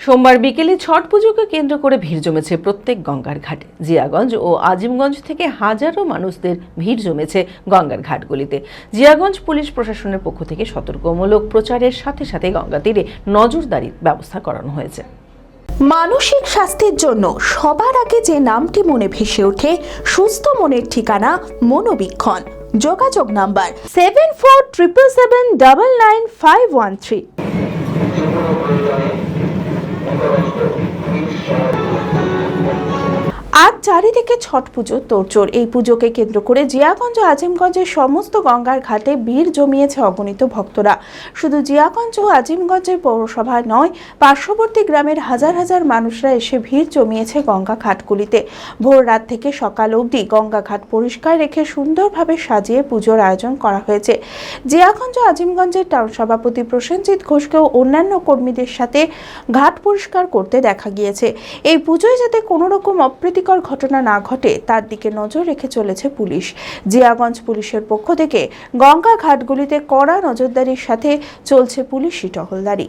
সোমবার বিকেলে ছট পুজোকে কেন্দ্র করে ভিড় জমেছে প্রত্যেক গঙ্গার ঘাটে। জিয়াগঞ্জ ও আজিমগঞ্জ থেকে হাজারো মানুষদের ভিড় জমেছে গঙ্গার ঘাটগুলিতে। জিয়াগঞ্জ পুলিশ প্রশাসনের পক্ষ থেকে সতর্কমূলক প্রচারের সাথে সাথে গঙ্গা তীরে নজরদারির ব্যবস্থা করানো হয়েছে। মানসিক স্বাস্থ্যের জন্য সবার আগে যে নামটি মনে ভেসে ওঠে, সুস্থ মনের ঠিকানা মনোবীক্ষণ। যোগাযোগ number seven four triple seven double nine five one three চারিদিকে ছট পুজো, তোড়জোড়। এই পুজোকে কেন্দ্র করে জিয়াগঞ্জ ও আজিমগঞ্জের সমস্ত গঙ্গার ঘাটে ভিড় জমিয়েছে অগণিত ভক্তরা। শুধু জিয়াগঞ্জ ও আজিমগঞ্জের পৌরসভা নয়, পার্শ্ববর্তী গ্রামের হাজার হাজার মানুষরা এসে ভিড় জমিয়েছে গঙ্গা ঘাটগুলিতে। ভোর রাত থেকে সকাল অবধি গঙ্গা ঘাট পরিষ্কার রেখে সুন্দরভাবে সাজিয়ে পুজোর আয়োজন করা হয়েছে। জিয়াগঞ্জ ও আজিমগঞ্জের টাউন সভাপতি প্রসেনজিৎ ঘোষকেও অন্যান্য কর্মীদের সাথে ঘাট পরিষ্কার করতে দেখা গিয়েছে। এই পুজোয় যাতে কোনো রকম অপ্রীতিকর ঘটনা না ঘটে তার দিকে নজর রেখে চলেছে পুলিশ। জিয়াগঞ্জ পুলিশের পক্ষ থেকে গঙ্গা ঘাটগুলিতে কড়া নজরদারির সাথে চলছে পুলিশি টহলদারি।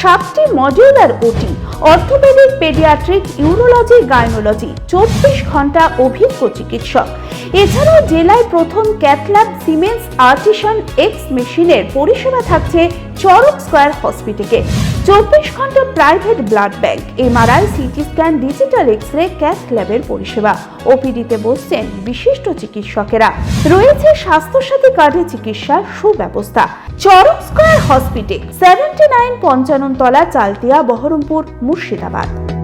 সাতটি modular OT, orthopaedic, paediatric, urology, gynaecology, চব্বিশ ঘণ্টা অভিজ্ঞ চিকিৎসক। এছাড়াও জেলায় প্রথম ক্যাথল্যাব সিমেন্স আর্টিসান এক্স মেশিনের পরিষেবা থাকছে চরক স্কয়ার হসপিটালে। চব্বিশ ঘণ্টা private blood bank, MRI, CT scan, digital X ray cath ল্যাবের পরিষেবা। ওপিডিতে বসছেন বিশিষ্ট চিকিৎসকেরা। রয়েছে স্বাস্থ্যসাথী কার্ডে চিকিৎসার সুব্যবস্থা। Charak hospital. Seventy nine Panchanan Tala Chaltia Baharampur Murshidabad.